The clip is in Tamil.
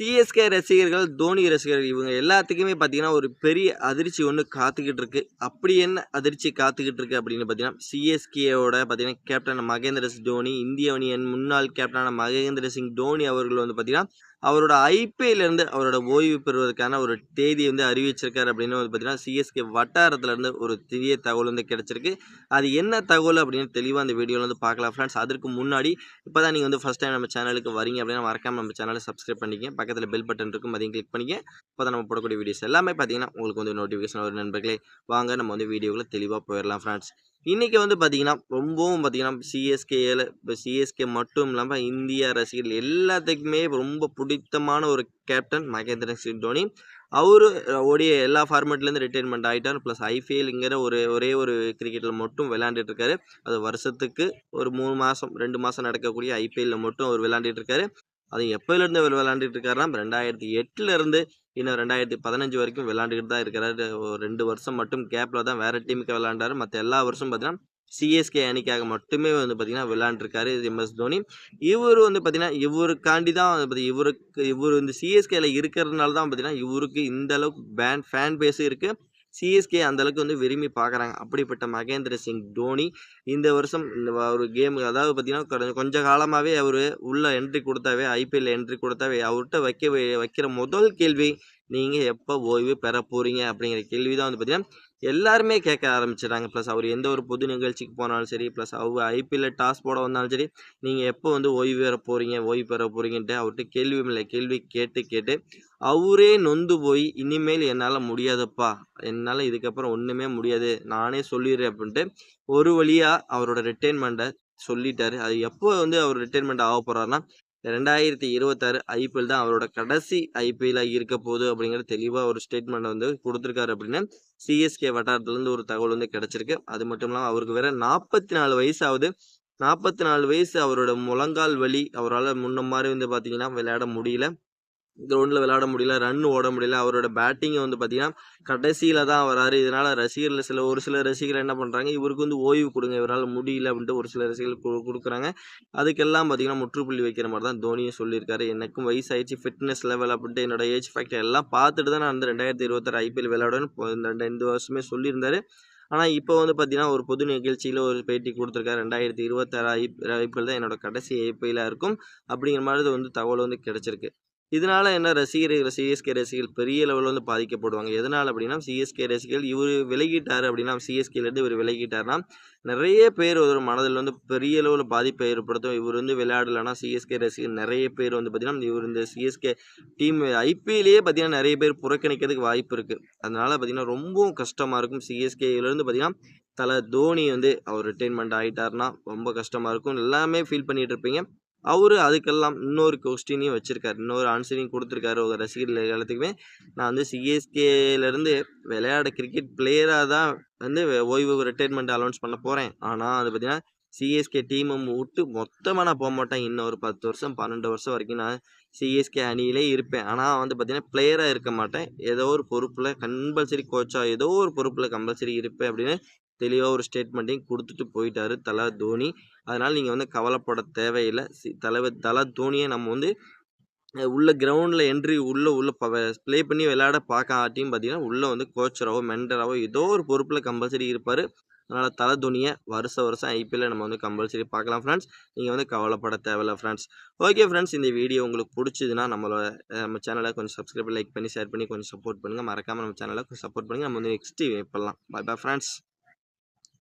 சிஎஸ்கே ரசிகர்கள் தோனி ரசிகர்கள் இவங்க எல்லாத்துக்குமே பார்த்தீங்கன்னா ஒரு பெரிய அதிர்ச்சி ஒன்று காத்துக்கிட்டு இருக்கு. அப்படி என்ன அதிர்ச்சி காத்துக்கிட்டு இருக்கு அப்படின்னு பார்த்தீங்கன்னா சிஎஸ்கேவோட பார்த்தீங்கன்னா கேப்டன் மகேந்திர சிங் தோனி இந்திய அணியின் முன்னாள் கேப்டனான மகேந்திர சிங் தோனி அவர்கள் வந்து பார்த்தீங்கன்னா அவரோட ஐபிஐலேருந்து அவரோட ஓய்வு பெறுவதற்கான ஒரு தேதி வந்து அறிவிச்சிருக்காரு அப்படின்னு வந்து பார்த்தீங்கன்னா சிஎஸ்கே வட்டாரத்துலேருந்து ஒரு திரிய தகவல் வந்து கிடச்சிருக்கு. அது என்ன தகவல் அப்படின்னு தெளிவாக அந்த வீடியோவில் வந்து பார்க்கலாம் ஃப்ரெண்ட்ஸ் அதற்கு முன்னாடி இப்போ தான் நீங்கள் வந்து ஃபஸ்ட் டைம் நம்ம சேனலுக்கு வரீங்க அப்படின்னா மறக்காம நம்ம சேனலை சப்ஸ்கிரைப் பண்ணிக்க பக்கத்தில் பெல் பட்டன் இருக்கும் அதையும் கிளிக் பண்ணிக்க இப்போ தான் நம்ம போடக்கூடிய வீடியோஸ் எல்லாமே பார்த்தீங்கன்னா உங்களுக்கு வந்து நோட்டிஃபிகேஷன் ஒரு நண்பர்களே. வாங்க நம்ம வந்து வீடியோவில் தெளிவாக போயிடலாம் ஃப்ரெண்ட்ஸ் இன்றைக்கி வந்து பார்த்திங்கன்னா ரொம்பவும் பார்த்திங்கன்னா சிஎஸ்கேயில் இப்போ சிஎஸ்கே மட்டும் இல்லாமல் இந்தியா ரசிகர்கள் எல்லாத்துக்குமே ரொம்ப பிடித்தமான ஒரு கேப்டன் மகேந்திர சிங் தோனி. அவரு ஓடிய எல்லா ஃபார்மேட்லேருந்து ரிட்டைர்மெண்ட் ஆகிட்டார் ப்ளஸ் ஐபிஎல்ங்கிற ஒரு ஒரே ஒரு கிரிக்கெட்டில் மட்டும் விளையாண்டுட்டு இருக்காரு. அது வருஷத்துக்கு ஒரு மூணு மாதம் ரெண்டு மாதம் நடக்கக்கூடிய ஐபிஎல்ல மட்டும் அவர் விளையாண்டுட்டு இருக்காரு. அது எப்போலேருந்து அவர் விளையாண்டுட்டு இருக்காருன்னா ரெண்டாயிரத்தி எட்டுலேருந்து இன்னும் ரெண்டாயிரத்தி பதினஞ்சு வரைக்கும் விளையாண்டுக்கிட்டு தான் இருக்கிறாரு ஒரு ரெண்டு வருஷம் மட்டும் கேப்பில் தான் வேறு டீமுக்கு விளையாண்டாரு. மற்ற எல்லா வருஷம் பார்த்தீங்கன்னா சிஎஸ்கே அணிக்காக மட்டுமே வந்து பார்த்தீங்கன்னா விளையாண்டுருக்காரு எம்எஸ் தோனி. இவர் வந்து பார்த்தீங்கன்னா இவருக்காண்டி தான் வந்து பார்த்தீங்கன்னா இவருக்கு இவர் இந்த சிஎஸ்கேல இருக்கிறதுனால தான் பார்த்தீங்கன்னா இவருக்கு இந்த அளவுக்கு பேன் ஃபேன் பேஸும் இருக்குது சிஎஸ்கே அந்த அளவுக்கு வந்து விரும்பி பார்க்குறாங்க அப்படிப்பட்ட மகேந்திர சிங் தோனி இந்த வருஷம் இந்த ஒரு கேம் அதாவது பார்த்தீங்கன்னா கொஞ்ச காலமாகவே அவர் உள்ளே என்ட்ரி கொடுத்தாவே ஐபிஎல் என்ட்ரி கொடுத்தாவே அவர்கிட்ட வைக்க வைக்கிற முதல் கேள்வி நீங்கள் எப்போ ஓய்வு பெற போகிறீங்க அப்படிங்கிற கேள்வி தான் வந்து பார்த்திங்கன்னா எல்லாருமே கேட்க ஆரம்பிச்சிட்டாங்க ப்ளஸ் அவர் எந்த ஒரு பொது நிகழ்ச்சிக்கு போனாலும் சரி ப்ளஸ் அவர் ஐபிஎல்ல டாஸ் போட வந்தாலும் சரி நீங்கள் எப்போ வந்து ஓய்வு பெற போகிறீங்க ஓய்வு பெற போகிறீங்கன்ட்டு அவர்கிட்ட கேள்வி மேலே கேள்வி கேட்டு கேட்டு அவரே நொந்து போய் இனிமேல் என்னால் முடியாதுப்பா. என்னால் இதுக்கப்புறம் ஒன்றுமே முடியாது. நானே சொல்லிடுறேன் அப்படின்ட்டு ஒரு வழியாக அவரோட ரிட்டைர்மெண்ட்டை சொல்லிட்டாரு. அது எப்போ வந்து அவர் ரிட்டைர்மெண்ட் ஆக போகிறாருன்னா ரெண்டாயிரத்தி இருபத்தாறு ஐபிஎல் தான் அவரோட கடைசி ஐபிஎல்லாக இருக்க போகுது அப்படிங்கிற தெளிவாக ஒரு ஸ்டேட்மெண்ட் வந்து கொடுத்துருக்காரு அப்படின்னு சிஎஸ்கே வட்டாரத்துலேருந்து ஒரு தகவல் வந்து கிடச்சிருக்கு. அது மட்டும் இல்லாமல் அவருக்கு வேற நாற்பத்தி நாலு வயசு ஆகுது நாற்பத்தி நாலு வயசு அவரோட முழங்கால் வலி அவரால் முன்ன மாதிரி வந்து பார்த்தீங்கன்னா விளையாட முடியல. கிரவுண்டில் விளையாட முடியல ரன் ஓட முடியல. அவரோட பேட்டிங்கை வந்து பார்த்தீங்கன்னா கடைசியில் தான் வராரு. இதனால் ரசிகர்கள் சில ஒரு சில ரசிகர்கள் என்ன பண்ணுறாங்க இவருக்கு வந்து ஓய்வு கொடுங்க இவரால் முடியல அப்படின்ட்டு ஒரு சில ரசிகர்கள் கொடுக்குறாங்க. அதுக்கெல்லாம் பார்த்தீங்கன்னா முற்றுப்புள்ளி வைக்கிற மாதிரி தான் தோனியும் சொல்லியிருக்காரு. எனக்கும் வயசாயிடுச்சு ஃபிட்னஸ் லெவல் அப்படின்ட்டு என்னோட ஏஜ் ஃபேக்டர் எல்லாம் பார்த்துட்டு தான் நான் வந்து ரெண்டாயிரத்தி இருபத்தாறு ஐபிஎல் விளையாடுவேன்னு இந்த ரெண்டு வருஷமே சொல்லியிருந்தாரு. ஆனால் இப்போ வந்து பார்த்தீங்கன்னா ஒரு பொது நிகழ்ச்சியில் ஒரு பேட்டி கொடுத்துருக்காரு. ரெண்டாயிரத்தி இருபத்தாறு ஐ ஐபிஎல் தான் என்னோட கடைசி ஐபிஎல்லாக இருக்கும். அப்படிங்கிற மாதிரி வந்து தகவல் வந்து கிடச்சிருக்கு. இதனால என்ன ரசிகர்கள் சிஎஸ்கே ரசிகர்கள் பெரிய லெவலில் வந்து பாதிக்கப்படுவாங்க. எதனால் அப்படின்னா சிஎஸ்கே ரசிகர்கள் இவர் விலகிட்டார் அப்படின்னா சிஎஸ்கேலேருந்து இவர் விலகிட்டார்னா நிறைய பேர் ஒரு மனதில் வந்து பெரிய அளவில் பாதிப்பை ஏற்படுத்தும். இவர் வந்து விளையாடலைன்னா சிஎஸ்கே ரசிகர் நிறைய பேர் வந்து பார்த்தீங்கன்னா இவர் இந்த சிஎஸ்கே டீம் ஐபிஎல்லையே பார்த்தீங்கன்னா நிறைய பேர் புறக்கணிக்கிறதுக்கு வாய்ப்பு இருக்குது அதனால் பார்த்தீங்கன்னா ரொம்பவும் கஷ்டமாக இருக்கும். சிஎஸ்கேலேருந்து பார்த்திங்கன்னா தலை தோனி வந்து அவர் ரிட்டைர்மெண்ட் ஆகிட்டார்னா ரொம்ப கஷ்டமாக இருக்கும். எல்லாமே ஃபீல் பண்ணிகிட்டு இருப்பீங்க. அவர் அதுக்கெல்லாம் இன்னொரு கொஸ்டினையும் வச்சுருக்காரு. இன்னொரு ஆன்சரையும் கொடுத்துருக்காரு ஒரு ரசிகர்கள் எல்லாத்துக்குமே நான் வந்து சிஎஸ்கேலேருந்து விளையாட கிரிக்கெட் பிளேயராக தான் வந்து ஓய்வு ரிட்டைர்மெண்ட் அலௌன்ஸ் பண்ண போகிறேன் ஆனால் அது பார்த்தீங்கன்னா சிஎஸ்கே டீமை விட்டு மொத்தமாக நான் போக மாட்டேன். இன்னும் ஒரு பத்து வருஷம் பன்னெண்டு வருஷம் வரைக்கும் நான் சிஎஸ்கே அணியிலே இருப்பேன். ஆனால் வந்து பார்த்தீங்கன்னா பிளேயராக இருக்க மாட்டேன். ஏதோ ஒரு பொறுப்பில் கம்பல்சரி கோச்சாக ஏதோ ஒரு பொறுப்பில் கம்பல்சரி இருப்பேன் அப்படின்னு தெளிவாக ஒரு ஸ்டேட்மெண்ட்டையும் கொடுத்துட்டு போயிட்டாரு தல தோனி. அதனால் நீங்கள் வந்து கவலைப்பட தேவையில்லை. சி தலைவர் தலை தோனியை நம்ம வந்து உள்ள கிரவுண்டில் என்ட்ரி உள்ளே உள்ள ப்ளே பண்ணி விளையாட பார்க்காட்டியும் பார்த்தீங்கன்னா உள்ளே வந்து கோச்சராகவோ மென்டராகவோ ஏதோ ஒரு பொறுப்பில் கம்பல்சரி இருப்பார். அதனால் தலை தோனியை வருஷ வருஷம் ஐபிஎல்ல நம்ம வந்து கம்பல்சரி பார்க்கலாம் ஃப்ரெண்ட்ஸ் நீங்கள் வந்து கவலைப்பட தேவையில்ல ஃப்ரெண்ட்ஸ் ஓகே ஃப்ரெண்ட்ஸ் இந்த வீடியோ உங்களுக்கு பிடிச்சதுன்னா நம்மளோட நம்ம சேனலை கொஞ்சம் சப்ஸ்கிரைப் லைக் பண்ணி ஷேர் பண்ணி கொஞ்சம் சப்போர்ட் பண்ணுங்கள் மறக்காமல் நம்ம சேனலை கொஞ்சம் சப்போர்ட் பண்ணுங்கள் நம்ம வந்து நெக்ஸ்ட் பண்ணலாம் பை பை ஃப்ரெண்ட்ஸ்